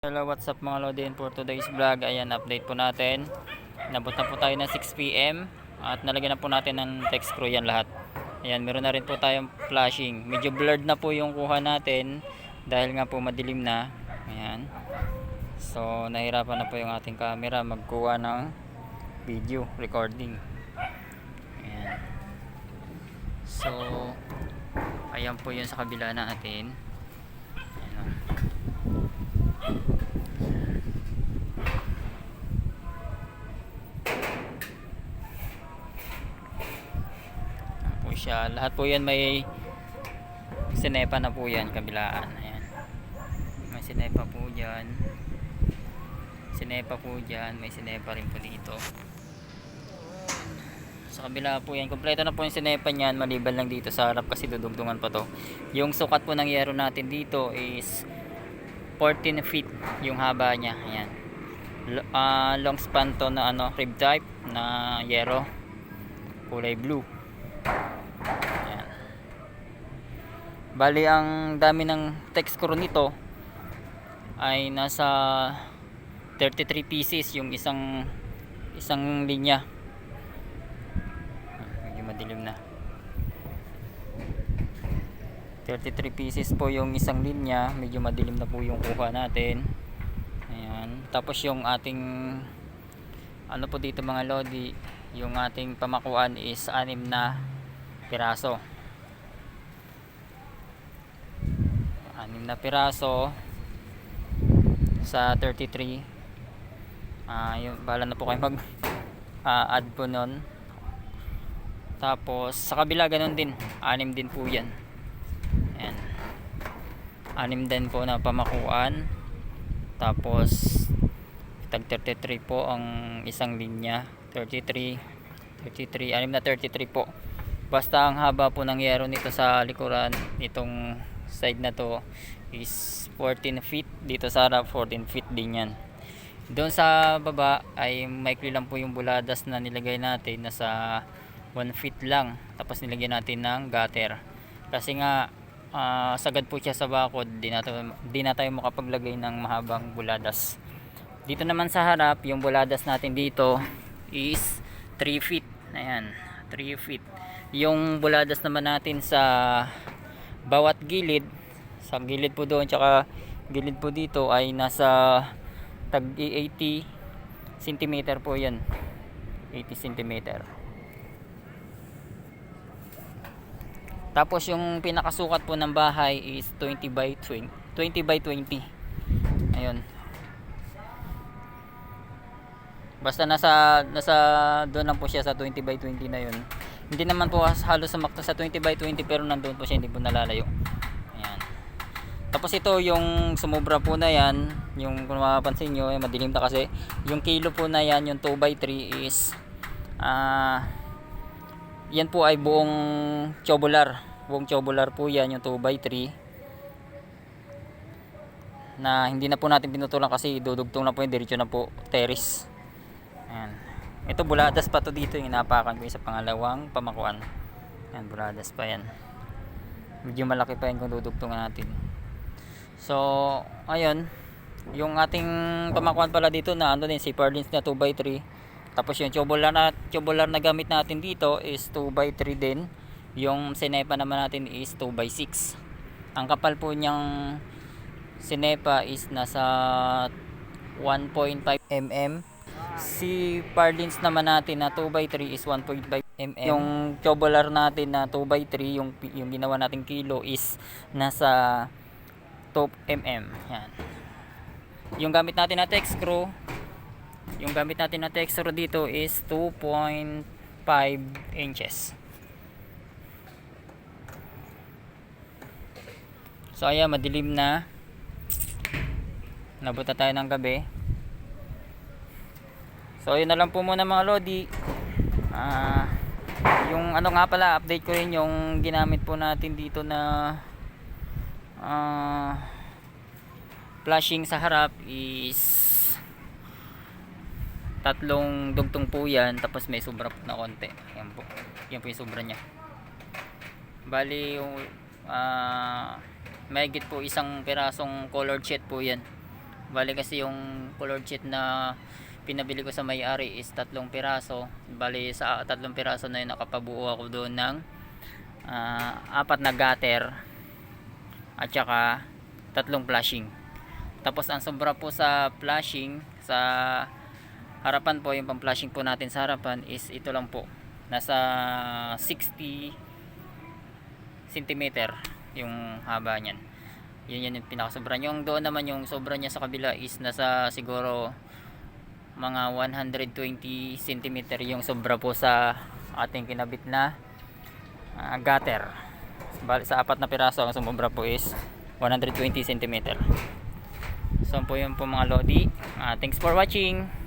Hello, what's up mga Lodin for today's vlog. Ayan, update po natin. Nabot na po tayo ng 6pm at nalagyan na po natin ng text screw yan lahat. Ayan, meron na rin po tayong flashing. Medyo blurred na po yung kuha natin dahil nga po madilim na. Ayan. So, nahirapan na po yung ating camera magkuha ng video recording. Ayan. So, ayan po yun sa kabila natin. Ayan o. Ayan po siya. Lahat po yan may sinepa na po yan, kabilaan. Ayan. May sinepa po dyan. Sinepa po dyan. May sinepa rin po dito. Sa kabila po yan. Kompleto na po yung sinepa niyan. Maliban lang dito sa harap kasi dudugtungan pa to. Yung sukat po ng yero natin dito is 14 feet yung haba niya. Ayan. Ah, long span to na ano, rib type na yero. Kulay blue. Bali ang dami ng text screw nito ay nasa 33 pieces yung isang isang linya. Ah, Medyo madilim na. 33 pieces po yung isang linya. Medyo madilim na po yung kuha natin. Ayan. Tapos yung ating ano po dito mga lodi, yung ating pamakuan is anim na piraso. Anim na piraso sa 33. Ah, yung bala na po kayo mag ah, add po nun. Tapos sa kabila ganun din, anim din po 'yan. Ayan. Anim din po na pamakuan. Tapos tag 33 po ang isang linya. 33 33 anim na 33 po. Basta ang haba po ng yero nito sa likuran itong side na to is 14 feet. Dito sa harap 14 feet din yan. Doon sa baba ay maikli lang po yung buladas na nilagay natin nasa 1 feet lang. Tapos nilagyan natin ng gutter. Kasi nga ah, sagad po siya sa bakod, di na, tayo, di na tayo makapaglagay ng mahabang buladas. Dito naman sa harap, yung buladas natin dito is 3 feet. Ayan, 3 feet. Yung buladas naman natin sa bawat gilid, sa gilid po doon, tsaka gilid po dito ay nasa tag 80 cm po yan. 80 cm. Tapos yung pinakasukat po ng bahay is 20 by 20, 20 by 20. Ayun. Basta nasa nasa doon lang po siya sa 20 by 20 na yun. Hindi naman po halos sumakto sa 20 by 20 pero nandoon po siya hindi po nalalayo. Ayan. Tapos ito yung sumobra po na yan, yung kung mapapansin nyo, eh, madilim na kasi. Yung kilo po na yan, yung 2 by 3 is ah yan po ay buong tubular. Buong tubular po yan, yung 2 by 3 na hindi na po natin pinutulan kasi dudugtong na po yung diretso na po terrace. Ayan. Ito buladas pa to dito yung inapakan ko sa pangalawang pamakuan. Ayan, buladas pa yan. Medyo malaki pa yan kung dudugtungan natin. So, ayun. Yung ating pamakuan pala dito na ano din si Perlins na 2x3. Tapos yung tubular na tubular na gamit natin dito is 2x3 din. Yung sinepa naman natin is 2x6. Ang kapal po niyang sinepa is nasa 1.5 mm. Si Parlins naman natin na 2x3 is 1.5 mm. Yung tubular natin na 2x3, yung, yung ginawa nating kilo is nasa 2 mm. Yan. Yung gamit natin na text screw, yung gamit natin na text screw dito is 2.5 inches. So ayan, madilim na. Nabuta tayo ng gabi. So yun na lang po muna mga lodi. Ah, yung ano nga pala, update ko rin yung ginamit po natin dito na ah flashing sa harap is tatlong dugtong po yan tapos may sobra po na konti yan po yan po yung sobra nya bali yung ah mahigit po isang pirasong colored sheet po yan Bali kasi yung colored sheet na pinabili ko sa may-ari is tatlong piraso. Bali sa tatlong piraso na yun nakapabuo ako doon ng ah, apat na gutter at saka tatlong flashing. Tapos ang sobra po sa flashing sa harapan po yung pang flashing po natin sa harapan is ito lang po. Nasa 60 cm yung haba niyan. Yun yun yung pinakasobra. Yung doon naman yung sobra niya sa kabila is nasa siguro mga 120 cm yung sobra po sa ating kinabit na ah, gutter. Bali sa apat na piraso ang sumobra po is 120 cm. So po yun po mga lodi. Ah, thanks for watching.